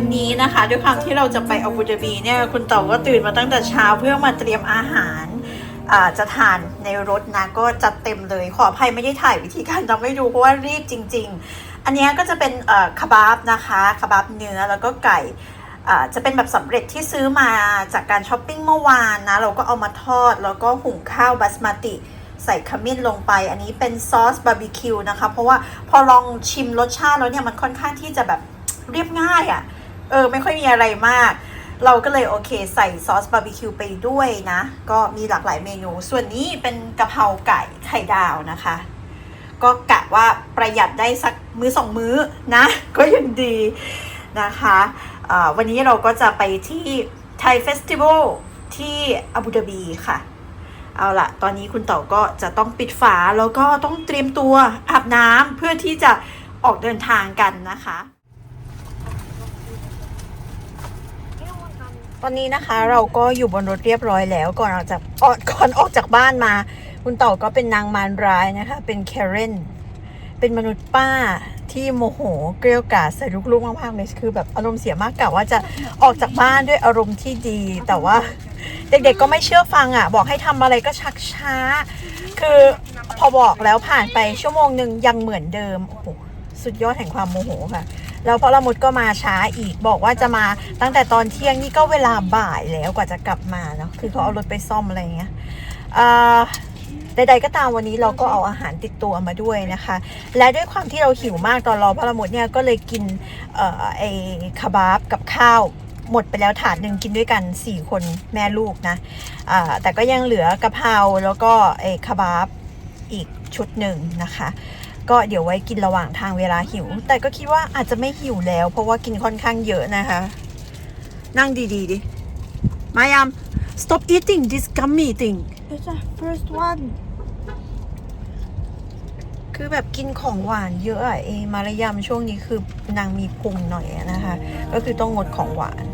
วันนี้นะคะ ด้วยความที่เราจะไปอาบูดาบีเนี่ยคุณเต๋อก็ตื่นมาตั้งแต่เช้าเพื่อมาเตรียมอาหารจะทานในรถนะก็จัดเต็มเลยขออภัยไม่ได้ถ่ายวิธีการทำให้ดูเพราะว่ารีบจริง ๆ อันนี้ก็จะเป็นคาบาบนะคะคาบาบเนื้อแล้วก็ไก่จะเป็นแบบสำเร็จที่ซื้อมาจากการช้อปปิ้งเมื่อวานนะ เราก็เอามาทอด แล้วก็หุงข้าวบาสมาติใส่ขมิ้นลงไป อันนี้เป็นซอสบาร์บีคิวนะคะ เพราะว่าพอลองชิมรสชาติแล้วเนี่ย มันค่อนข้างที่จะแบบเรียบง่ายอะ่ะ เออไม่ค่อยมีอะไรมาก เราก็เลยโอเคใส่ซอสบาร์บีคิวไปด้วยนะ ก็มีหลากหลายเมนู ส่วนนี้เป็นกะเพราไก่ไข่ดาวนะคะ ก็กะว่าประหยัดได้สักมื้อสองมื้อนะ ก็ยังดีนะคะวันนี้เราก็จะไปที่ไทยเฟสติวัลที่อาบูดาบีค่ะ เอาละตอนนี้คุณเต๋อก็จะต้องปิดฝาแล้วก็ต้องเตรียมตัวอาบน้ำเพื่อที่จะออกเดินทางกันนะคะ ตอนนี้นะคะเราก็อยู่บนรถเรียบร้อยแล้วก่อนออกจากออกก่อนออกจากบ้านมา คุณเต่อก็เป็นนางมารร้ายนะคะ เป็นแคเรนเป็นมนุษย์ป้าที่โมโหเกลียวกราดใส่ลูกๆมากๆเลยคือแบบอารมณ์เสียมากกะว่าจะออกจากบ้านด้วยอารมณ์ที่ดี แต่ว่าเด็กๆก็ไม่เชื่อฟังอะ บอกให้ทำอะไรก็ชักช้า คือพอบอกแล้วผ่านไปชั่วโมงหนึ่งยังเหมือนเดิมโอ้โหสุดยอดแห่งความโมโหค่ะ แล้วพอละมุดก็มาช้าอีกบอกว่าจะมาตั้งแต่ตอนเที่ยงนี่ก็เวลาบ่ายแล้วกว่าจะกลับมาเนาะคือเขาเอารถไปซ่อมอะไรอย่างเงี้ยอ่าใดๆก็ตามวันนี้เราก็เอาอาหารติดตัวมาด้วยนะคะ และด้วยความที่เราหิวมากตอนรอพระละมุดเนี่ยก็เลยกินเอ่อไอ้คาบาบกับข้าวหมดไปแล้วถาดหนึ่งกินด้วยกัน 4 คนแม่ลูกนะอ่าแต่ก็ยังเหลือกะเพราแล้วก็ไอ้คาบาบอีกชุดหนึ่งนะคะ ก็เดี๋ยวไว้กินระหว่างทางเวลาหิว แต่ก็คิดว่าอาจจะไม่หิวแล้ว เพราะว่ากินค่อนข้างเยอะนะคะ นั่งดีๆดิมายาม stop eating this gummy thing It's the first one. คือแบบกินของหวานเยอะอะเอมารยามช่วงนี้คือนางมีพุงหน่อยอะนะคะ ก็คือต้องงดของหวาน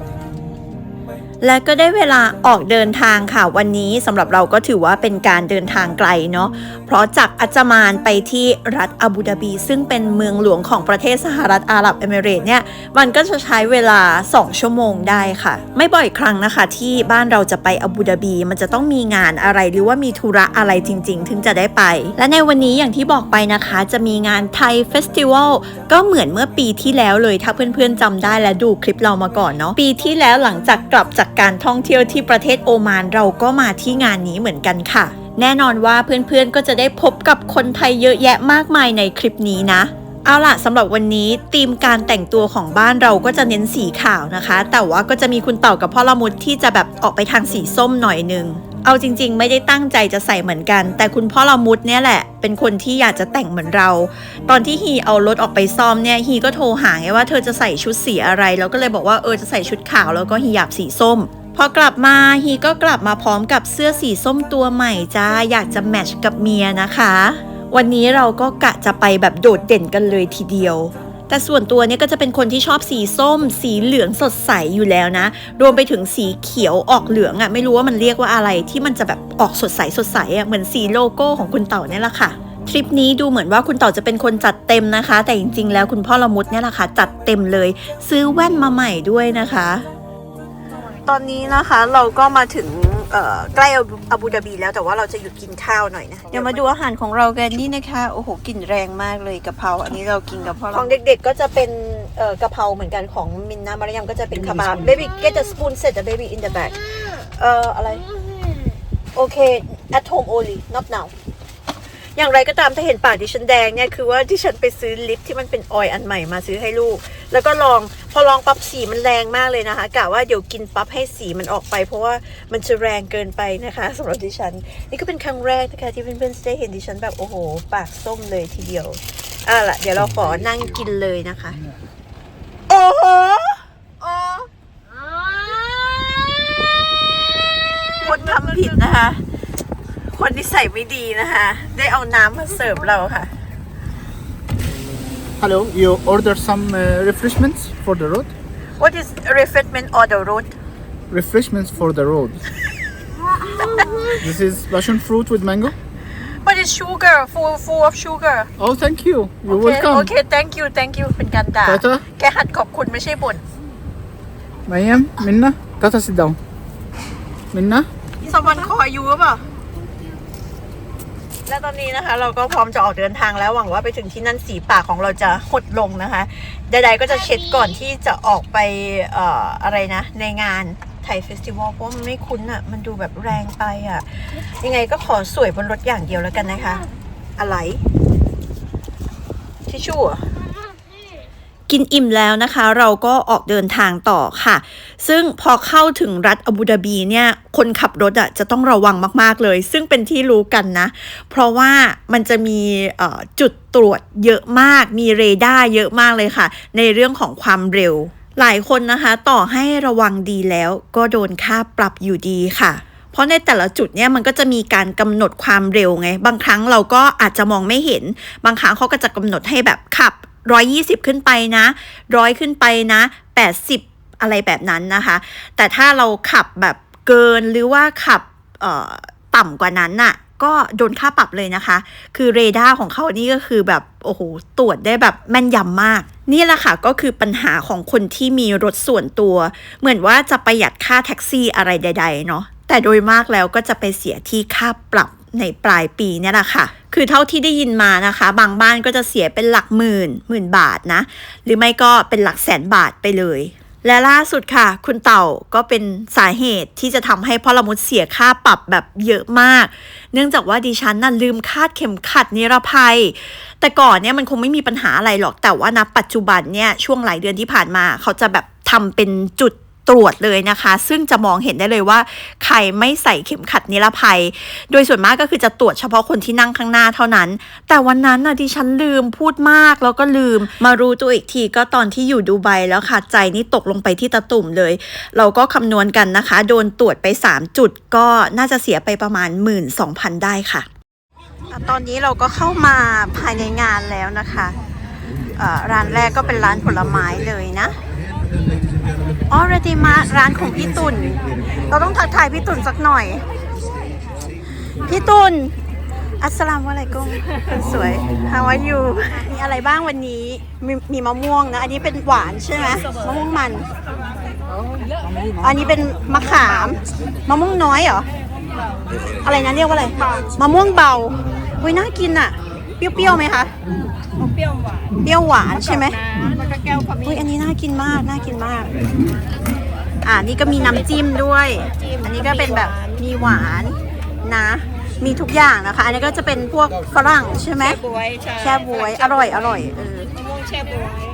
และก็ได้เวลาออกเดินทางค่ะวันนี้สำหรับเราก็ถือว่าเป็นการเดินทางไกลเนาะเพราะจากอัจมานไปที่รัฐอาบูดาบี ซึ่งเป็นเมืองหลวงของประเทศสหรัฐอาหรับเอมิเรต์เนี่ยมันก็จะใช้เวลา 2 ชั่วโมงได้ค่ะ ไม่บ่อยครั้งนะคะ ที่บ้านเราจะไปอาบูดาบี มันจะต้องมีงานอะไรหรือว่ามีธุระอะไรจริง ๆ ถึงจะได้ไป และในวันนี้อย่างที่บอกไปนะคะ จะมีงานไทยเฟสติวัลก็เหมือนเมื่อปีที่แล้วเลยถ้าเพื่อนๆจำได้และดูคลิปเรามาก่อนเนาะปีที่แล้วหลังจากกลับจากการท่องเที่ยวที่ประเทศโอมานเราก็มาที่งานนี้เหมือนกันค่ะ แน่นอนว่าเพื่อนๆก็จะได้พบกับคนไทยเยอะแยะมากมายในคลิปนี้นะเอาล่ะสำหรับวันนี้ธีมการแต่งตัวของบ้านเราก็จะเน้นสีขาวนะคะ แต่ว่าก็จะมีคุณเต่ากับพ่อละมุดที่จะแบบออกไปทางสีส้มหน่อยนึง เอาจริง ๆ ไม่ได้ตั้งใจจะใส่เหมือนกัน แต่คุณพ่อละมุดเนี่ยแหละ เป็นคนที่อยากจะแต่งเหมือนเรา ตอนที่ฮีเอารถออกไปซ่อมเนี่ยฮีก็โทรหาไงว่าเธอจะใส่ชุดสีอะไร แล้วก็เลยบอกว่าเออจะใส่ชุดขาวแล้วก็ฮีอยากสีส้มพอกลับมาฮีก็กลับมาพร้อมกับเสื้อสีส้มตัวใหม่จ้าอยากจะแมทช์กับเมียนะคะ วันนี้เราก็กะจะไปแบบโดดเด่นกันเลยทีเดียว แต่ส่วนตัวเนี่ยก็จะเป็นคนที่ชอบสีส้ม สีเหลืองสดใสอยู่แล้วนะ รวมไปถึงสีเขียวออกเหลืองอะ่ะไม่รู้ว่ามันเรียกว่าอะไรที่มันจะแบบออกสดใสสดใสอะ่ะเหมือนสีโลโก้ของคุณเต่าเนี่ยแหละค่ะทริปนี้ดูเหมือนว่าคุณเต่าจะเป็นคนจัดเต็มนะคะ แต่จริงๆ แล้วคุณพ่อละมุดเนี่ยแหละค่ะจัดเต็มเลย ซื้อแว่นมาใหม่ด้วยนะคะ ตอนนี้นะคะเราก็มาถึง ใกล้อาบูดาบีแล้วแต่ว่าเราจะหยุดกินข้าวหน่อยนะ เดี๋ยวมาดูอาหารของเรากันนี่นะคะ โอ้โหกลิ่นแรงมากเลยกะเพราอันนี้เรากินกับพ่อของเด็กๆก็จะเป็นเอ่อกะเพราเหมือนกันของมินนามารยามก็จะเป็นคาบาบ baby get the spoon set the baby in the bag เอ่ออะไร โอเค at home only not now อย่างไรก็ตามถ้าเห็นปากดิฉันแดงเนี่ยคือว่าดิฉันไปซื้อลิปที่มันเป็นออยล์อันใหม่มาซื้อให้ลูก แล้วก็ลองพอลองปั๊บสีมันแรงมากเลยนะคะกะว่าเดี๋ยวกินปั๊บให้สีมันออกไป เพราะว่ามันจะแรงเกินไปนะคะสำหรับดิฉัน นี่ก็เป็นครั้งแรกนะคะที่เพื่อนๆจะได้เห็นดิฉันแบบโอ้โห ปากส้มเลยทีเดียวอะล่ะเดี๋ยวเราขอนั่งกินเลยนะคะ โอ้โหอ๋อคนทำผิดนะคะ คนที่ใส่ไม่ดีนะคะ ได้เอาน้ำมาเสิร์ฟเราค่ะ Hello, you order some uh, refreshments for the road? What is refreshment on the road Refreshments for the road. this is passion fruit with mango. What is sugar full full of sugar Oh, thank you. You're โอเค welcome. โอเค thank you thank you เป็นการด่า Tata. แกหัดขอบคุณไม่ใช่บ่น Mayam, Minna, Tata, sit down. Minna, สมันคอยอยู่หรือเปล่า และตอนนี้นะคะ เราก็พร้อมจะออกเดินทางแล้วหวังว่าไปถึงที่นั่นสีปากของเราจะหดลงนะคะ ใดๆก็จะเช็ดก่อนที่จะออกไปเอ่ออะไรนะ ในงานไทยเฟสติวัลเพราะมันไม่คุ้นอะ่ะ มันดูแบบแรงไปอะ่ะ ยังไงก็ขอสวยบนรถอย่างเดียวแล้วกันนะคะ อะไร ทิชชู่เหรอ กินอิ่มแล้วนะคะ เราก็ออกเดินทางต่อค่ะ ซึ่งพอเข้าถึงรัฐอาบูดาบีเนี่ยคนขับรถอะจะต้องระวังมากๆเลย ซึ่งเป็นที่รู้กันนะ เพราะว่ามันจะมีจุดตรวจเยอะมาก มีเรดาร์เยอะมากเลยค่ะ ในเรื่องของความเร็ว หลายคนนะคะ ต่อให้ระวังดีแล้วก็โดนค่าปรับอยู่ดีค่ะเพราะในแต่ละจุดเนี่ยมันก็จะมีการกำหนดความเร็วไง บางครั้งเราก็อาจจะมองไม่เห็น บางครั้งเขาก็จะกำหนดให้แบบขับ 120 ขึ้นไปนะร้อยขึ้นไปนะ 80 อะไรแบบนั้นนะคะ แต่ถ้าเราขับแบบเกินหรือว่าขับต่ำกว่านั้นน่ะก็โดนค่าปรับเลยนะคะ คือเรดาร์ของเขานี่ก็คือแบบ โอ้โห ตรวจได้แบบแม่นยำมาก นี่แหละค่ะ ก็คือปัญหาของคนที่มีรถส่วนตัว เหมือนว่าจะประหยัดค่าแท็กซี่อะไรใด ๆ เนาะ แต่โดยมากแล้วก็จะไปเสียที่ค่าปรับในปลายปีนี่แหละค่ะ คือเท่าที่ได้ยินมานะคะ บางบ้านก็จะเสียเป็นหลักหมื่นหมื่นบาทนะ หรือไม่ก็เป็นหลักแสนบาทไปเลย และล่าสุดค่ะ คุณเต่าก็เป็นสาเหตุที่จะทำให้พ่อละมุดเสียค่าปรับแบบเยอะมาก เนื่องจากว่าดิฉันน่ะลืมคาดเข็มขัดนิรภัย แต่ก่อนเนี่ยมันคงไม่มีปัญหาอะไรหรอกแต่ว่าณปัจจุบันเนี่ยช่วงหลายเดือนที่ผ่านมาเขาจะแบบทำเป็นจุด ตรวจเลยนะคะ ซึ่งจะมองเห็นได้เลยว่า ใครไม่ใส่เข็มขัดนิรภัย โดยส่วนมากก็คือจะตรวจเฉพาะคนที่นั่งข้างหน้าเท่านั้น แต่วันนั้นน่ะดิฉันลืมพูดมากแล้วก็ลืม มารู้ตัวอีกทีก็ตอนที่อยู่ดูไบแล้วค่ะใจนี่ตกลงไปที่ตะตุ่มเลย เราก็คำนวณกันนะคะ โดนตรวจไป 3 จุดก็น่าจะเสียไปประมาณ 12,000 ได้ค่ะ ตอนนี้เราก็เข้ามาภายในงานแล้วนะคะ ร้านแรกก็เป็นร้านผลไม้เลยนะ อ๋อเรติมาร้านของพี่ตุนเราต้องทักทายพี่ตุนสักหน่อย พี่ตุนอัสลามุอะลัยกุมคนสวย How are you มีอะไรบ้างวันนี้ มีมีมะม่วงนะ อันนี้เป็นหวานใช่ไหมมะม่วงมัน อันนี้เป็นมะขาม มะม่วงน้อยเหรอ อะไรนะเรียกว่าอะไร มะม่วงเบาอุ้ยน่ากินอะ เปรี้ยวๆไหมคะ เปรี้ยวหวานเปรี้ยวหวานใช่ไหมแล้วก็แก้วขมิ้อุ้ยนอันนี้น่ากินมาก น่ากินมาก อ่านี่ก็มีน้ำจิ้มด้วย อันนี้ก็เป็นแบบมีหวานนะ มีทุกอย่างนะคะ อันนี้ก็จะเป็นพวกฝรั่งใช่ไหม บวยใช่แช่บวยอร่อยอร่อยเออ มะม่วงแช่บวย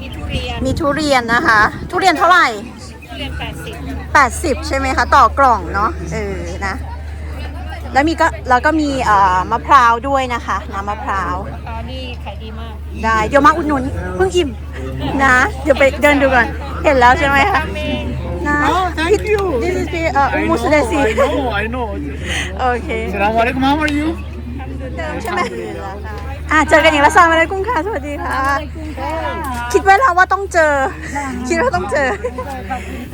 มีทุเรียนมีทุเรียนนะคะ ทุเรียนเท่าไหร่ ทุเรียนแปดสิบ80 ใช่ไหมคะ ต่อกล่องเนาะเออนะ แล้วมีก็แล้วก็มีเอ่อมะพร้าวด้วยนะคะน้ำมะพร้าวตอนนี้ขายดีมากได้เดี๋ยวมาอุดหนุนเพิ่งอิ่มนะ เดี๋ยวไปเดินดูก่อนเห็นแล้วใช่ไหมคะนะ Oh, thank you. This is the เอ่อ I มูสเด know, ซี I know, I know. โอเค Assalamu alaikum, how are you? เดิมใช่ไหม อะเจอกันอีกแล้วสวัสดีกุ้งค่ะสวัสดีค่ะ คิดไว้แล้วว่าต้องเจอ คิดว่าต้องเจอ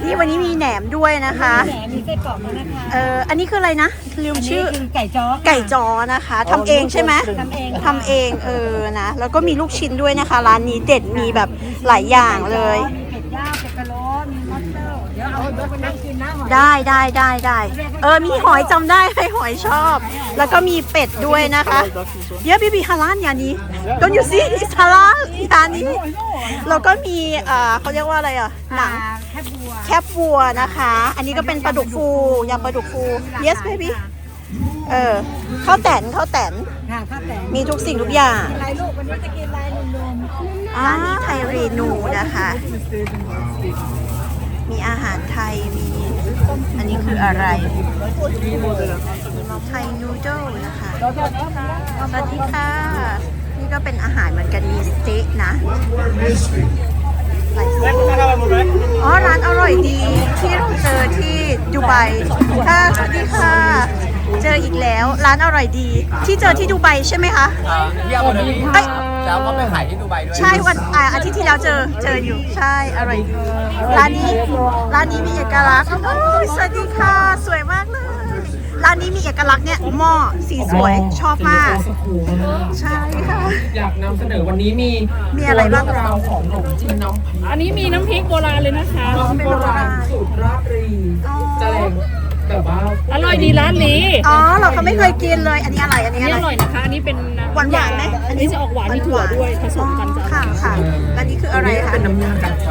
นี่วันนี้มีแหนมด้วยนะคะ แหนมีไส้กรอกด้วยนะคะเอออันนี้คืออะไรนะลืมชื่อคือไก่จ้อไก่จอนะคะทำเองใช่ไหมทำเองทำเองเออนะแล้วก็มีลูกชิ้นด้วยนะคะ ร้านนี้เด็ดมีแบบหลายอย่างเลย มี ไปนั่งกินน้ำหอยได้ได้ได้ได้เออมีหอยจำได้ไหมหอยชอบ แล้วก็มีเป็ดด้วยนะคะเยอะบีบีฮาลานยานี้ต้นอยู่ซิอิสฮาลานยานี้แล้วก็มีเอ่อเขาเรียกว่าอะไรอะหนังแค่บัวแคบวัวนะคะ อันนี้ก็เป็นปลาดุกฟูยำปลาดุกฟู yes baby เออข้าวแตนข้าวแตนค่ะข้าวแต่มีทุกสิ่งทุกอย่างลายลูกวันนี้จะกินลายนมอ่าไทยเรนูนะคะ มีอาหารไทย มีอันนี้คืออะไร ไทยนูโดลนะคะ สวัสดีค่ะ นี่ก็เป็นอาหารเหมือนกัน มีสเต๊กนะหลายสิ่งอ๋อ ร้านอร่อยดีที่เราเจอที่ดูไบค่ะสวัสดีค่ะ เจออีกแล้ว ร้านอร่อยดี ที่เจอที่ดูไบใช่ไหมคะเที่ยวอาบูดาบีเอ้ย แล้วก็ไปขายที่ดูไบด้วยใช่วันอ่าอาทิตย์ที่แล้วเจอเจออยู่ใช่อร่อยดีร้านนี้ร้านนี้มีเอกลักษณ์โอ้ยสวัสดีค่ะสวยมากเลยร้านนี้มีเอกลักษณ์เนี่ยหม้อสีสวยชอบมากใช่ค่ะ อยากนำเสนอวันนี้มีมีอะไรบ้างเรื่องราวของขนมจีนน้ำพริกอันนี้มีน้ำพริกโบราณเลยนะคะน้ำโบราณสูตรราตรีอ๋อจะแรงแบบว่า อร่อยดีร้านนี้อ๋อเราเขาไม่เคยกินเลย อันนี้อะไร อันอันนี้นี้อะไรอร่อยนะคะ อันนี้เป็นหวานหวานๆไหมอันนี้จะออกหวานมีถั่วด้วยผสมกันจะอร่ค่ะอยค่ะอันนี้คืออะไรคะเป็นน้ำยากัดไฟ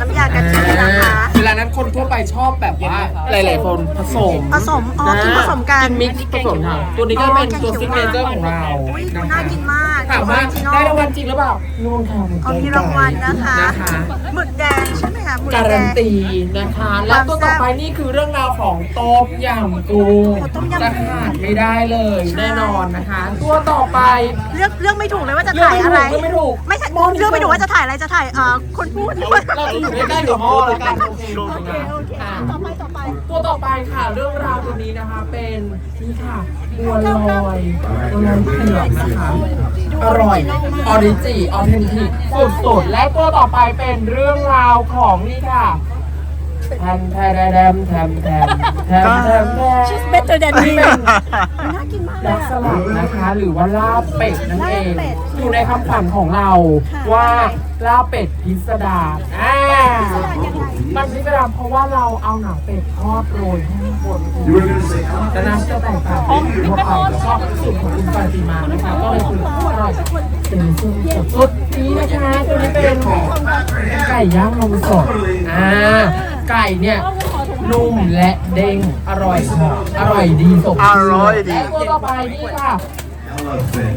น้ำยากะทินะคะเวลานั้นคนทั่วไปชอบแบบว่า หลาย ๆ คนผสมผสมอ๋อกินผสมกัน มิกซ์ผสมค่ะตัวนี้ก็เป็นตัวซิกเนเจอร์ของเราอุ้ยดูนะน่าคะกินมากถามว่าออริจินอได้ลรางวัลจริงหรือเปล่าร่วงค่ะเอามีรางวัลนะคะ นะคะหมึกแดงใช่ไหม คะหมึกการัแดนง ตีนะคะ และตัวต่อไปนี่คือเรื่องราวของต้มยำกุ้งโอ้ต้มยำกุ้งจะขาดไม่ได้เลยแน่นอนนะคะ ตัวต่อไปเลือกเลือกไม่ถูกเลยว่าจะเลือกถ่ายไม่อะถูไร กเลือกไม่ถูกไม่ใช่เลือกไม่ถูกว่าจะถ่ายอะไรจะถ่ายเอ่อคนพูดเราจะอยู่ใกล้ๆกับหม้อแล้วกันโอเคโอเคค่ะต่อไปต่อไปตัวต่อไปค่ะ เรื่องราวตัวนี้นะคะเป็นนี่ค่ะบัวลอยบัวลอยเผือกนะคะ อร่อย ออริจิ ออเทนติกสุดๆ และตัวต่อไปเป็นเรื่องราวของนี่ค่ะ ทมแทมแทมแทมแทมแทมแทมแทม She's better than me น่ากินมากเลยลักอะสลัดนะคะหรือว่าลาบเป็ดนั่นเองอยู่ในคำขวัญของเราว่าลาบเป็ดพิสดารอ่ามันพิสดารเพราะว่าเราเอาหนังเป็ดทอดโรยข้างบนแต่น้ำจะแตกต่างจากที่ทั่วไปแล้วก็สูตรของคุณปาติมานะคะก็เลยคืออร่อยเป็นสูตรสุดนี้นะคะตัวนี้เป็นไก่ย่างนมสดอ่า ไก่เนี่ยนุ่มและเด้งอร่อย อร่อยดีสมอร่อยดี และตัวต่อไปนี่ค่ะ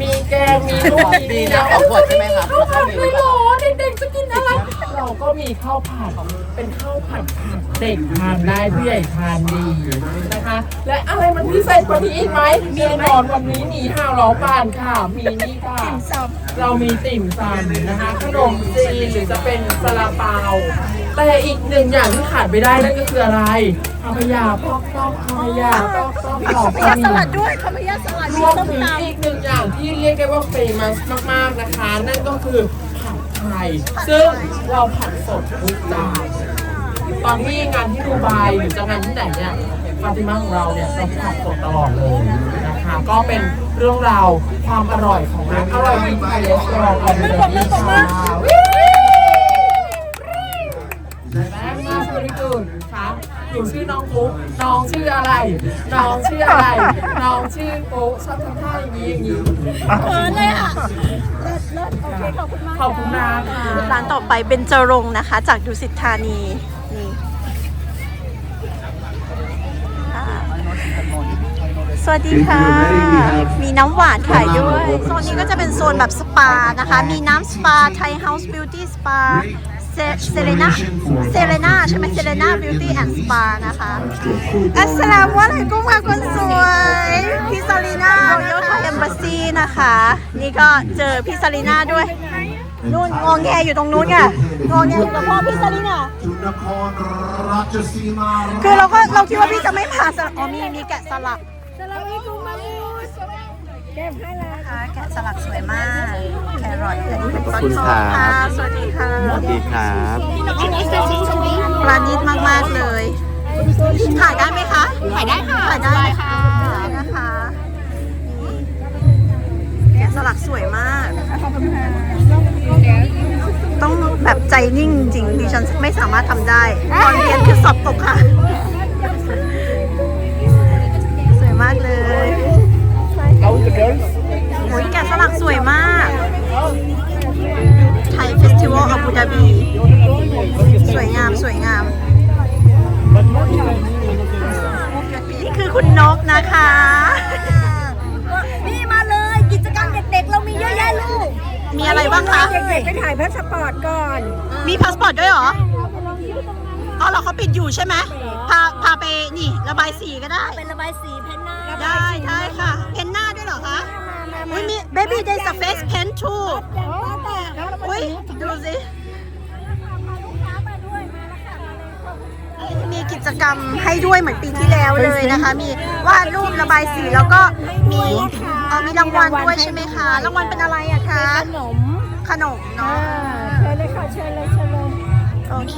มีแกงมีลูกดีนะของขวดใช่ไหมครับข้าวผัดไม่หรอเด็กๆจะกินอะไร เราก็มีข้าวผัดเป็นข้าวผัดผักเด็กทานได้ผู้ใหญ่ทานดีนะคะ และอะไรมันพิเศษกว่านี้อีกไหมแน่นอนวันนี้มีห้าวล้อปานค่ะ มีนี่ค่ะเรามีติ่มซำนะคะขนมจีนหรือจะเป็นซาลาเปา แต่อีกหนึ่งอย่างที่ขาดไม่ได้นั่นก็คืออะไรข้าวพยาปอกปอกข้าวพยาปอกปอกปอกขยะสลัดด้วยขยะสลัดรมีวมส้มถึงตอีกหนึ่งอย่างที่เรียกได้ว่าเฟมัสมาก ๆนะคะ นั่นก็คือผัดไทย ซึ่งเราผัดสดทุกจานตอนที่งานที่ดูไบหรือจะงานที่ไหนเนี่ยฟาติมาของเราเนี่ยเราผัดสดตลอดเลยนะคะ ก็เป็นเรื่องราวความอร่อยของร้านอร่อยดีไทยเลสตรองออเดอร์ดีค่ะ และมาบริกุลค่ะหนูชื่อน้องปุ๊กน้องชื่ออะไร น้องชื่ออะไร น้องชื่อปุ๊กชอบทำท่าอย่างนี้อย่างนี้ำเออเลยอะขอบคุณมากค่ะร้านต่อไปเป็นจรงค์นะคะ จากดุสิตธานีนี่ค่ะสวัสดีค่ะ มีน้ำหวานขายด้วย โซนนี้ก็จะเป็นโซนแบบสปานะคะ มีน้ำสปาไทยเฮาส์บิวตี้สปา เซเลนาเซเลนาใช่ไหมเซเลนาบิวตี้แอนด์สปานะคะอัสสลามุอะลัยกุมค่ะคนสวยพี่ซาลีนาโยธาเอมบาซีนะคะ นี่ก็เจอพี่ซาลีนาด้วยนู่นงองแงอยู่ตรงนู้นไงงองแงอยู่กับพ่อพี่ซาลีนาจุนครราชสีมาคือเราก็เราคิดว่าพี่จะไม่ผ่าสลักอ๋อมีมีแกะสลัก นะคะแกะสลักสวยมาก แครอทอันนี้เป็นขอบคุณครับ ค่ะสวัสดีค่ะสวัสดีครับปราณีตมาก ๆ เลย ถ่ายได้ไหมคะ ถ่ายได้ค่ะถ่ายได้ค่ะนะคะนี่แกะสลักสวยมาก ต้องแบบใจนิ่งจริงดิฉันไม่สามารถทำได้ ตอนเรียนคือสอบตกค่ะ โอ้ยแกะสลักสวยมากไทยเฟสติวัลอาบูดาบี สวยงามสวยงาม นี่คือคุณนกนะคะ นี่มาเลยกิจกรรมเด็กๆ เรามีเยอะแยะลูกมีอะไรบ้างคะ เด็กๆไปถ่ายพาสปอร์ตก่อนมีพาสปอร์ตด้วยเหรออ๋อเหรอเขาปิดอยู่ใช่ไหมพาพาไปนี่ ระบายสีก็ได้ เป็นระบายสีเพนหน้าได้ มี baby there's a face paint too อุ้ยดูสิมีกิจกรรมให้ด้วยเหมือนปีที่แล้วเลยนะคะ มีวาดรูประบายสีแล้วก็มีเอ๋อมีรางวัลด้วยใช่ไหมคะรางวัลเป็นอะไรอะคะขนมขนมเนาะเชิญเลยค่ะเชิญเลยเชิญเลยโอเค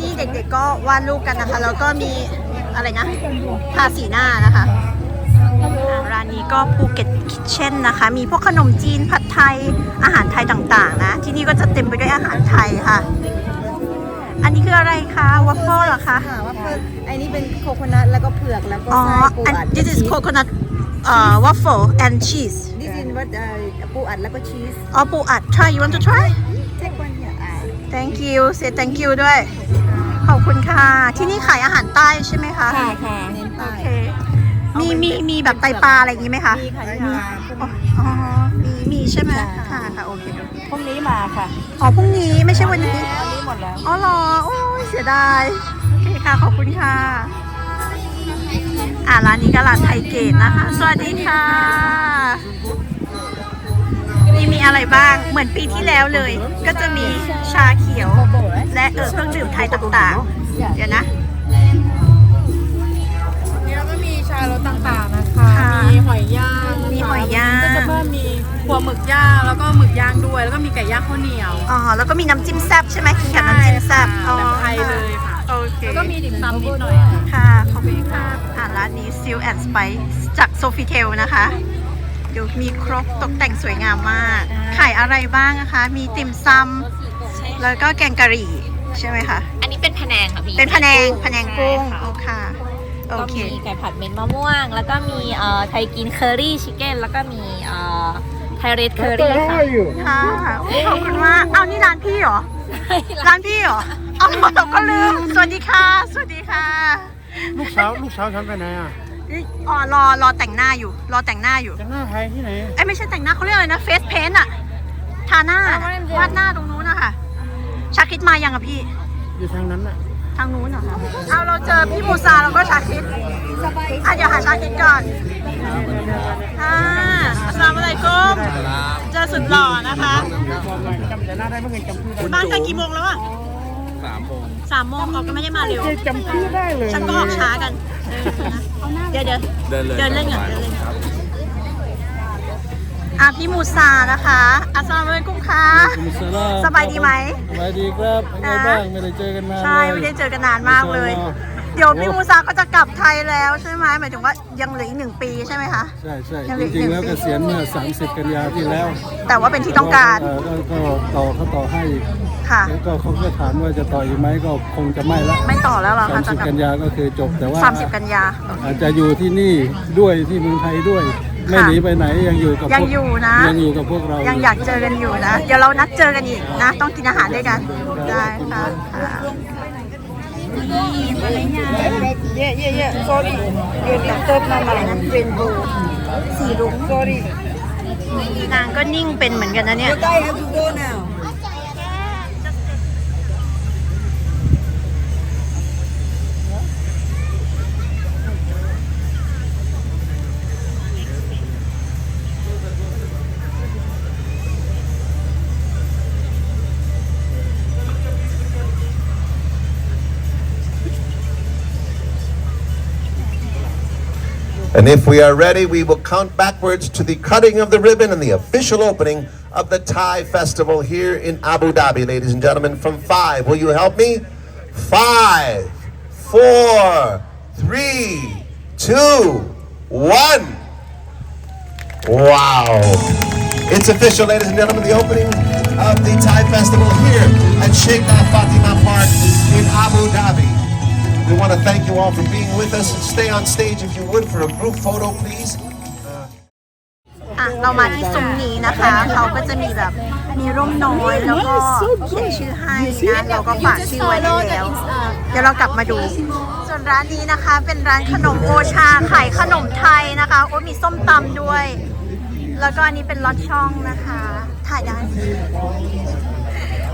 นี่เด็กๆก็วาดรูปกันนะคะ แล้วก็มีอะไรนะทาสีหน้านะคะ นี้ก็ภูเก็ตคิทเช่นนะคะ มีพวกขนมจีนผัดไทยอาหารไทยต่างๆ นะ ที่นี่ก็จะเต็มไปด้วยอาหารไทยค่ะ อันนี้คืออะไรคะวัฟเฟิลเหรอคะค่ะว่าเผือกไอ้นี่เป็นโคโคนัทแล้วก็เผือกแล้วก็อ๋อ ไส้ปูอัน อัด this is coconut เอ่อ waffle and cheese ดิสินว่าปูอัดแล้วก็ชีส อ๋อปูอัด try you want to try เช็ควันเนี่ยอะ thank you say thank you ด้วย ขอบคุณค่ะ ที่นี่ขายอาหารใต้ใช่ไหมคะ ค่ะค่ะเน้นโอใต้เค มีมีมีแบบไตปลาอะไรอย่างงี้ไหมคะมีค่ะมีค่ะอ๋ออ๋อมีมีใช่ไหมค่ะค่ะโอเคพรุ่งนี้มาค่ะอ๋อพรุ่งนี้ไม่ใช่วันนี้วันนี้หมดแล้วอ๋อเหรอโอ้ยเสียดายโอเคค่ะขอบคุณค่ะ อ่าร้านนี้ก็ร้านไทยเกตนะคะ สวัสดีค่ะนี่มีอะไรบ้างเหมือนปีที่แล้วเลย ก็จะมีชาเขียวและเออเครื่องดื่มไทยต่างๆ เดี๋ยวนะ ราก็มีชารสต่างๆนะคะ ค่ะมีหอยย่างนะคะมีหอยย่างก็จะเพิ่มมีหัวหมึกย่างแล้วก็หมึกย่างด้วย แล้วก็มีไก่ย่างข้าวเหนียวอ๋อแล้วก็มีน้ำจิ้มแซ่บใช่ไหมกินกับน้ำจิ้มแซ่บใช่อ๋อแบบไทยเลยค่ะ โอเคแล้วก็มีดิ่มซำนิดหน่อยค่ะขอบคุณค่ะอ่าร้านนี้ Seal and Spice จาก Sofitel นะคะเดี๋ยวมีครบตกแต่งสวยงามมาก ขายอะไรบ้างนะคะ มีติ่มซำแล้วก็แกงกะหรี่ใช่ไหมคะ อันนี้เป็นพะแนงค่ะพี่เป็นพะแนงพะแนงกุ้งใช่โอค่ะค่ะ โอก็เค มีไก่ผัดเม็ดมะม่วง แล้วก็มีเอ่อไทยกินเคอรี่ชิคเก้นแล้วก็มีเอ่อไทยเรดเคอรี่ค่ะค่ะโอ้ขอบคุณมากเอานี่ร้านพี่เหรอ ร้านพี่เหรออ๋อเราก็ลืม สวัสดีค่ะ สวัสดีค่ะลูกสาวลูกสาวฉันไปไหนอะอ๋อรอรอแต่งหน้าอยู่ รอแต่งหน้าอยู่ จะหน้าไทยที่ไหนเอ้ยไม่ใช่แต่งหน้าเขาเรียกอะไรนะเฟสเพนอะทาหน้า วาดหน้าตรงนู้นนะคะชาคิดมายังอะพี่ อยู่ทางนั้นน่ะ ทางนู้นเหรอคะเอาเราเจอพี่มูซาแล้วก็ชาคิดอะเดี๋ยวหาชาคิดก่อนอ่าอัสสลามุอะลัยกุมเจอสุดหล่อนะคะจำแต่หน้าได้ไม่เคยจำชื่อได้มาตั้งแต่กี่โมงแล้วอะสามโมงสามโมงเขาก็ไม่ได้มาเร็วจำชื่อได้เลยฉันก็ออกช้ากัน เดี๋ยวเดี๋ยวเดินเลยเดินเล่นก่อนเดินเล่นก่ อนอะพี่มูซานะคะ อัสสลามุอะลัยกุมค่ะสบายดีไหม สบายดีครับเป็นไงบ้าง ไม่ได้เจอกันนานใช่ ไม่ได้เจอกันนานมากเลย เดี๋ยวพี่มูซาก็จะกลับไทยแล้วใช่ไหมหมายถึงว่ายังเหลืออีกหนึ่งปีใช่ไหมคะ ใช่ใช่ยังเหลืจออีกริงๆหนึ่แล้วงปีเกษียณเมื่อ 30 กันยาที่แล้วแต่ว่าเป็นที่ต้องการเก็ก็ต่อเขาต่อให้อีกค่ะ แล้วก็เขาก็ถามว่าจะต่ออีกไหมก็คงจะไม่ละไม่ต่อแล้วเหรอคะจะ30กลักันยาก็คือจบแต่ว่าบ30กันยา อาจจะอยู่ที่นี่ด้วยที่เมืองไทยด้วย ไม่หนีไปไหนยังอยู่กับยังพวกอยู่นะ ยังอยู่กับพวกเรายังอยากเจอกันอยู่นะ เดี๋ยวเรานัดเจอกันอีกนะ ต้องกินอาหารด้วยกัน ได้ค่ะค่ะเย่เย่เย่ sorry เดี๋ยวนี้เติมมาใหม่นะเรนโบว์สีรุ้ง sorry นางก็นิ่งเป็นเหมือนกันนะเนี่ยใกล้ have to go now And if we are ready, we will count backwards to the cutting of the ribbon and the official opening of the Thai Festival here in Abu Dhabi, ladies and gentlemen. From five, will you help me? Five, four, three, two, one. Wow. It's official, ladies and gentlemen, the opening of the Thai Festival here at Sheikh Fatima Park in Abu Dhabi. We want to thank you all for being with us. Stay on stage if you would for a group photo, please. อะเรามาที่ซุ้มนี้นะคะ เขาก็จะมีแบบมีร่มน้อยแล้วก็เขียนชื่อให้นะเราก็ฝากชื่อไว้ให้แล้ว เดี๋ยวเรากลับมาดู ส่วนร้านนี้นะคะ เป็นร้านขนมโอชาขายขนมไทยนะคะโอ้ยมีส้มตำด้วย แล้วก็อันนี้เป็นลอดช่องนะคะ ถ่ายได้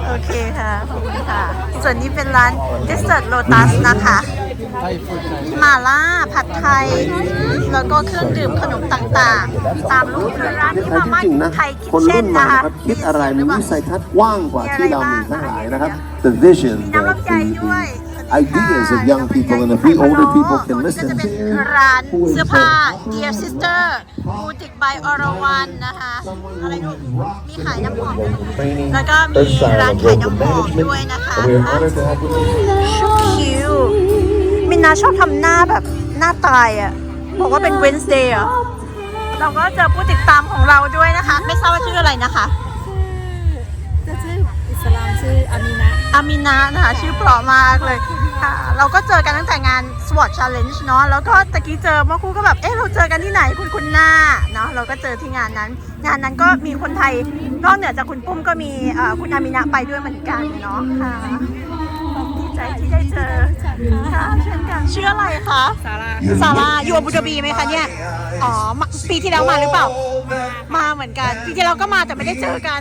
โอเคค่ะ ขอบคุณค่ะ ส่วนนี้เป็นร้าน Dessert Lotus นะคะไทยฟูดไทยหม่าล่าผัดไทย แล้วก็เครื่องดื่มขนมต่างๆ ตามรูปคือร้านที่มาม่าไทยคิทคนเช่รุ่นนใหม่นะคะนะครับคิดอะไรมีวิสัยทัศน์กว้างกว่ามีอะไรที่เราบ้ามีงทั้งหลายนะครับ The vision มี the, น้ำลำไย the, ด้วย the ideas of young people and if we older people can ก็ listen จะเป็น to ร้านเสื้อผ้า Dear Sister Boutique by Orawan นะคะอะไรนู่นมีขายน้ำหอมแล้วก็มีร้านขายน้ำหอมด้วยนะคะคิวมินนาชอบทำหน้าแบบหน้าตายอะ บอกว่าเป็น Wednesday เหรอเราก็เจอผู้ติดตามของเราด้วยนะคะ ไม่ทราบว่าชื่ออะไรนะคะจะชื่ออิสลามชื่ออามีนะอามินานะคะ ชื่อเพราะมากเลย ค่ะ เราก็เจอกันตั้งแต่งาน SWOT Challenge เนาะแล้วก็ตะกี้เจอเมื่อครู่ก็แบบ เอ๊ะ เราเจอกันที่ไหนคุณคุณหน้าเนาะเราก็เจอที่งานนั้น งานนั้นก็มีคนไทย นอกเหนือจากคุณปุ้มก็มีเอ่อคุณอามินาไปด้วยเหมือนกันเนาะค่ะดีใจที่ได้เจอค่ะเช่นกันชื่ออะไรคะซาร่าซาร่าอยู่อาบูดาบีไหมคะเนี่ยอ๋อมาปีที่แล้วมาหรือเปล่า มาเหมือนกันปีที่แล้วก็มาแต่ไม่ได้เจอกัน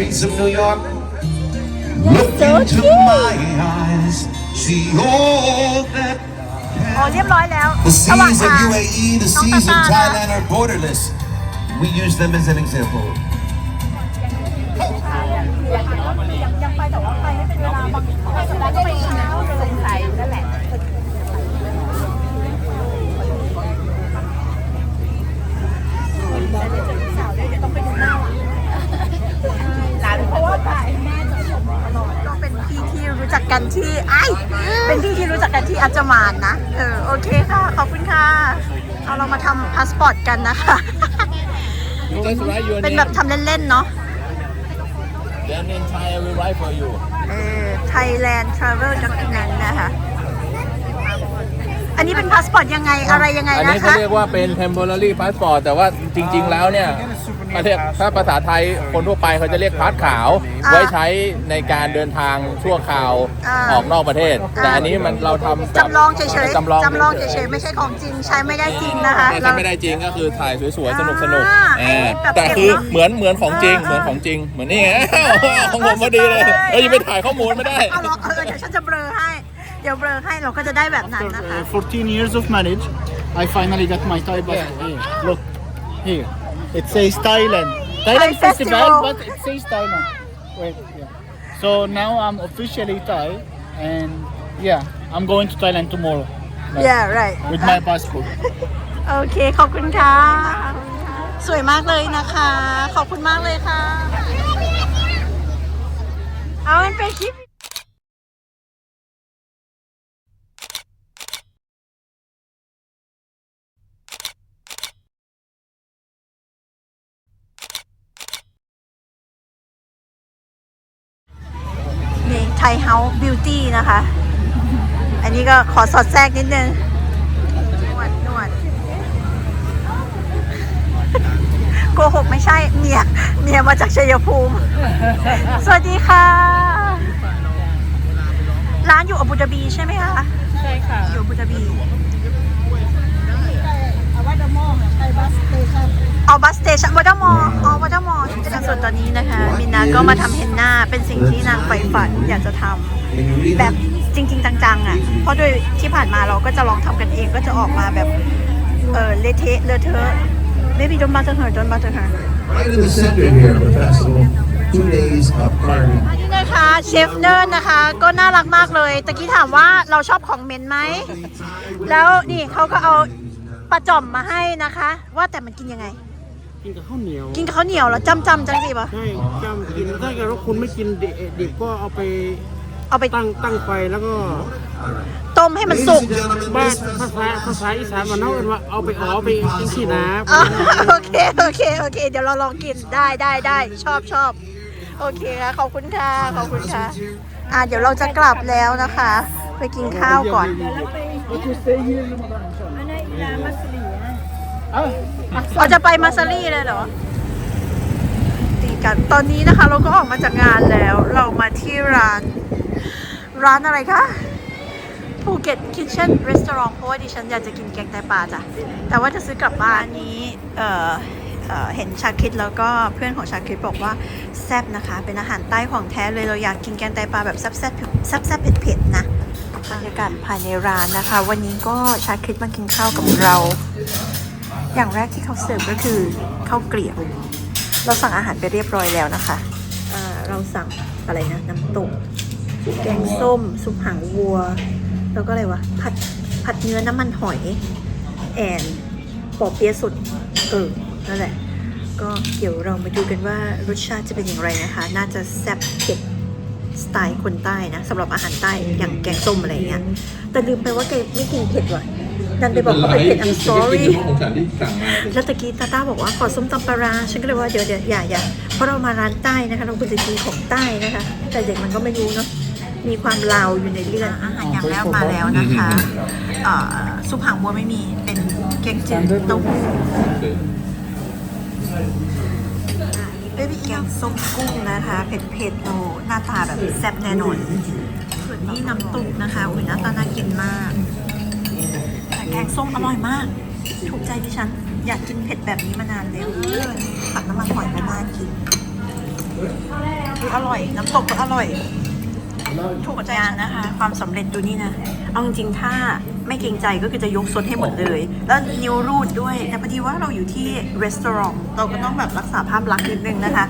streets of New York. Look into my eyes, see all that อ๋อเรียบร้อยแล้ว the ระหว่าง seas of ทาง UAE, the Nong seas of Tata. Thailand are borderless. We use them as an example. กกันที่ไอ้ายเป็นพี่ที่รู้จักกันที่อัจจมานนะ เออโอเคค่ะ ขอบคุณค่ะ เอาเรามาทำพาสปอร์ตกันนะคะเป็นแบบทำเล่น ๆ เนาะ Then in Thai I will write for you เออ Thailand Travel Document นะคะ อันนี้เป็นพาสปอร์ตยังไงอะไรยังไงอันนะนี้เขาคะ เรียกว่าเป็น temporary passport แต่ว่าจริง ๆ แล้วเนี่ยเขาเรียกถ้าภาษาไทยคนทั่วไปเขาจะเรียกพาสขาว อ่า ไว้ใช้ในการเดินทางชั่วคราว อ่า ออกนอกประเทศ แต่อันนี้มันเราทำแบบจำลองเฉยๆจำลองจำลองเฉยๆไม่ใช่ของจริงใช้ไม่ได้จริงนะคะถ้าใช้ไม่ได้จริงก็คือถ่ายสวยๆสนุกสนุกอ่าๆแบบแต่คือเก็บเนอะเหมือนเหมือนของจริงอ่าเหมือนของจริง เหมือนนี่ไงของผมพอดีเลยเอ้ยยังไปถ่ายข้อมูลไม่ได้ เอาเหรอเออเดี๋ยวฉันจะเบลอให้ เดี๋ยวเบลอให้เราก็จะได้แบบนั้นนะคะ Uh, 14 years of marriage, I finally got my Thai passport. Here, look, here. It says Thailand. Thailand Thai festival, festival. but it says Thailand. Wait, yeah. So now I'm officially Thai, and yeah, I'm going to Thailand tomorrow yeah right with my passport. โอเค ขอบคุณค่ะ สวยมากเลยนะคะ ขอบคุณมากเลยค่ะ เอามันเป็นคลิป นี่ ไทยเฮาส์บิวตี้นะคะ อันนี้ก็ขอสอดแทรกนิดนึง นวดนวดโกหกไม่ใช่เมียเมียมาจากชัยภูมิ สวัสดีค่ะ ร้านอยู่อาบูดาบีใช่ไหมคะ ใช่ค่ะ อยู่อาบูดาบีเอาว่าจะมองไปบัสสเตชันเอาบัสสเตชันวัดมออ๋อวัดมอ ส่วนตอนนี้นะคะมินนาก็มาทำเฮนนาเป็นสิ่งที่นางใฝ่ฝันอยากจะทำแบบจริง ๆ จังๆอะเพราะโดยที่ผ่านมาเราก็จะลองทำกันเองก็จะออกมาแบบเออเละเทะเลอะเทอะ maybe don't bother her don't bother her Right in the center here of the festival, two days of party. นี่นะคะเชฟเนิร์ดนะคะก็น่ารักมากเลยตะกี้ถามว่าเราชอบของเหม็นไหมแล้วนี่เขาก็เอาปลาจ่อมมาให้นะคะ ว่าแต่มันกินยังไง กินกับข้าวเหนียวกินกับข้าวเหนียวแล้วจำจำๆจังสิปะใช่จำกินถ้าเกิดว่าคุณไม่กินดิบดิบก็เอาไปเอาไปตั้งตั้งไฟแล้วก็ต้มให้มันสุก Ladies and gentlemen, บ้าน this ภาษาภาษาอีสานมันเท่ากันว่าเอาไปอ๋อไปกินขี้น้อ๋อโอเคโอเคโอเค เดี๋ยวเราลองกินได้ได้ได้ชอบชอบโอเคค่ะขอบคุณค่ะขอบคุณค่ะอ่าเดี๋ยวเราจะกลับแล้วนะคะ ไปกินข้าวก่อน เราจะไปมาซารีเลยเหรอดีกันตอนนี้นะคะ เราก็ออกมาจากงานแล้ว เรามาที่ร้าน ร้านอะไรคะภูเก็ตคิทเช่นรีสอร์ทเพราะว่าดิฉันอยากจะกินแกงไตปลาจ้ะแต่ว่าจะซื้อกลับบ้านนี้เออเห็นชาคิดแล้วก็เพื่อนของชาคิดบอกว่าแซ่บนะคะ เป็นอาหารใต้ของแท้เลยเราอยากกินแกงไตปลาแบบแซ่บแซ่บเผ็ดๆนะบรรยากาศภายในร้านนะคะ วันนี้ก็ชาคริสมากินข้าวกับเรา อย่างแรกที่เขาเสิร์ฟก็คือข้าวเกลียบเราสั่งอาหารไปเรียบร้อยแล้วนะคะเราสั่งอะไรนะน้ำตก แกงส้ม ซุปหางวัว แล้วก็อะไรวะ ผัดผัดเนื้อน้ำมันหอย แอนปอเปี๊ยะสดเออนั่นแหละ ก็เดี๋ยวเรามาดูกันว่ารสชาติจะเป็นอย่างไรนะคะ น่าจะแซ่บเผ็ดสไตล์คนใต้นะสำหรับอาหารใต้อย่างแกงส้มอะไรเงี้ยแต่ลืมไปว่าแกไม่กินเผ็ดว่ะ ดันไปบอกว่าเผ็ด I'm sorry ของฉันที่สั่งมาแล้วตะกี้ตาต้าบอกว่าขอส้มตำปลาร้าฉันก็เลยว่าเดี๋ยวเดี๋ยวอย่าอย่าเพราะเรามาร้านใต้นะคะเราควรจะกินของใต้นะคะ แต่เด็กมันก็ไม่รู้เนาะมีความลาวอยู่ในเลือดอาหารอย่างแรกมาแล้วนะคะเอ่อซุปหางวัวไม่มีเป็นแกงจืดเต้าหู้เอ้ยแกงส้มกุ้งนะคะเผ็ดๆโอ้หน้าตาแบบแซ่บแน่นอนส่วนนี้น้ำตุกนะคะอุ้ยหน้าตาน่ากินมาก แต่แกงส้มอร่อยมาก ถูกใจดิฉัน อยากกินเผ็ดแบบนี้มานานแล้วตักน้ำมันหอยมาน่ากินอร่อย น้ำตกก็อร่อย ถูกใจนะคะ ความสำเร็จดูนี่นะ เอาจริงๆถ้าไม่เกรงใจก็คือจะยกซดให้หมดเลย แล้วนิ้วรูดด้วย แต่พอดีว่าเราอยู่ที่รีสอร์ทเราก็ต้องแบบรักษาภาพลักษณ์นิดนึงนะคะ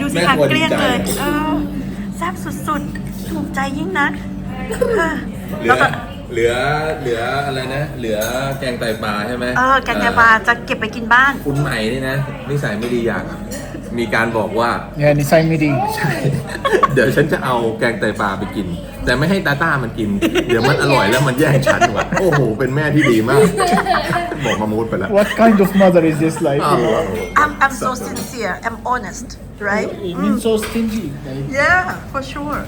ดูสิคะแม่ครัวเกลี้ยงเลยดีใจเออแซ่บสุดๆ ถูกใจยิ่งนักค่ะเหลืแล้วอก็ เหลือเหลืออะไรนะ เหลือแกงไตปลาใช่ไหมเออแกงไตปลาจะเก็บไปกินบ้าน คุณใหม่นี่นะนิสัยไม่ดีอย่างอะมีการบอกว่า Yeah, Nisai Midi. เดี๋ยวฉันจะเอาแกงไตปลาไปกิน แต่ไม่ให้ตาต้ามันกิน เดี๋ยวมันอร่อยแล้วมันแย่งฉันว่ะโอ้โห เป็นแม่ที่ดีมาก บอกมามูดไปแล้ว What kind of mother is this like? อ้าว I'm I'm so sincere I'm honest right It means so stingy. Like, yeah for sure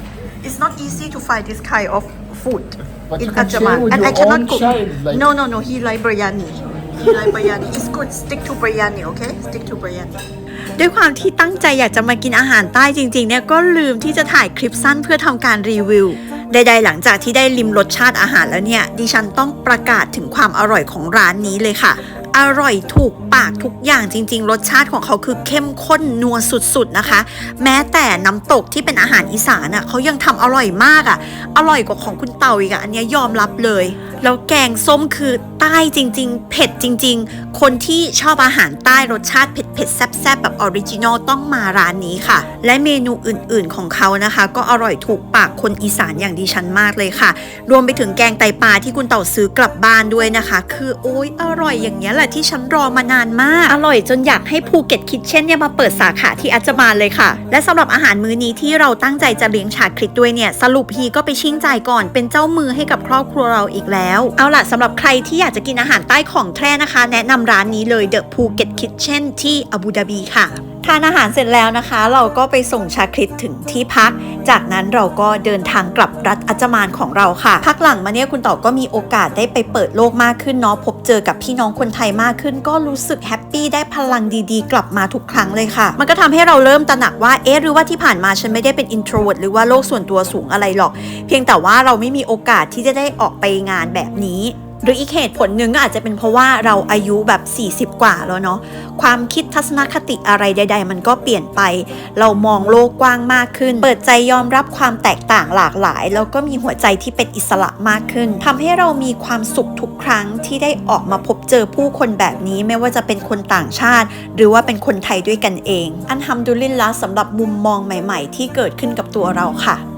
it's not easy to find this kind of food But in you can Andaman share with and I your cannot own cook child, like- no no no he like biryani he like biryani it's good stick to biryani okay stick to biryani ด้วยความที่ตั้งใจอยากจะมากินอาหารใต้จริงๆเนี่ยก็ลืมที่จะถ่ายคลิปสั้นเพื่อทำการรีวิวใดๆหลังจากที่ได้ลิมรสชาติอาหารแล้วเนี่ย ดิฉันต้องประกาศถึงความอร่อยของร้านนี้เลยค่ะ อร่อยถูกปากทุกอย่างจริง ๆ รสชาติของเขาคือเข้มข้นนัวสุดๆนะคะ แม้แต่น้ำตกที่เป็นอาหารอีสานอะเขายังทำอร่อยมากอะ อร่อยกว่าของคุณเต่าอีกอะอันนี้ยอมรับเลย แล้วแกงส้มคือใต้จริง ๆ เผ็ดจริง ๆ คนที่ชอบอาหารใต้รสชาติเผ็ดๆแซ่บๆแบบออริจินอลต้องมาร้านนี้ค่ะ และเมนูอื่นๆของเขานะคะ ก็อร่อยถูกปากคนอีสานอย่างดิฉันมากเลยค่ะ รวมไปถึงแกงไตปลาที่คุณเต่าซื้อกลับบ้านด้วยนะคะ คือโอ๊ยอร่อยอย่างเงี้ยแหละที่ฉันรอมานานมาก อร่อยจนอยากให้ภูเก็ตคิทเช่นเนี่ยมาเปิดสาขาที่อัจจมานเลยค่ะ และสำหรับอาหารมื้อนี้ที่เราตั้งใจจะเลี้ยงชาคริตด้วยเนี่ยสรุปฮีก็ไปชิ่งจ่ายก่อนเป็นเจ้ามือให้กับครอบครัวเราอีกแล้วเอาล่ะสำหรับใครที่อยากจะกินอาหารใต้ของแท้นะคะ แนะนำร้านนี้เลย The Phuket Kitchen ที่อาบูดาบีค่ะ ทานอาหารเสร็จแล้วนะคะ เราก็ไปส่งชาคริตถึงที่พัก จากนั้นเราก็เดินทางกลับรัฐอัจมานของเราค่ะ พักหลังมาเนี่ยคุณต่อก็มีโอกาสได้ไปเปิดโลกมากขึ้นเนาะพบเจอกับพี่น้องคนไทยมากขึ้น ก็รู้สึกแฮปปี้ได้พลังดีๆ กลับมาทุกครั้งเลยค่ะ มันก็ทำให้เราเริ่มตระหนักว่าเอ๊ะหรือว่าที่ผ่านมาฉันไม่ได้เป็น introvert หรือว่าโลกส่วนตัวสูงอะไรหรอก เพียงแต่ว่าเราไม่มีโอกาสที่จะได้ออกไปงานแบบนี้ หรืออีกเหตุผลหนึ่งก็อาจจะเป็นเพราะว่าเราอายุแบบ 40 กว่าแล้วเนาะความคิดทัศนคติอะไรใด ๆ มันก็เปลี่ยนไป เรามองโลกกว้างมากขึ้น เปิดใจยอมรับความแตกต่างหลากหลาย แล้วก็มีหัวใจที่เป็นอิสระมากขึ้นทำให้เรามีความสุขทุกครั้งที่ได้ออกมาพบเจอผู้คนแบบนี้ไม่ว่าจะเป็นคนต่างชาติ หรือว่าเป็นคนไทยด้วยกันเอง อันทำดุลินละสำหรับมุมมองใหม่ ๆ ที่เกิดขึ้นกับตัวเราค่ะ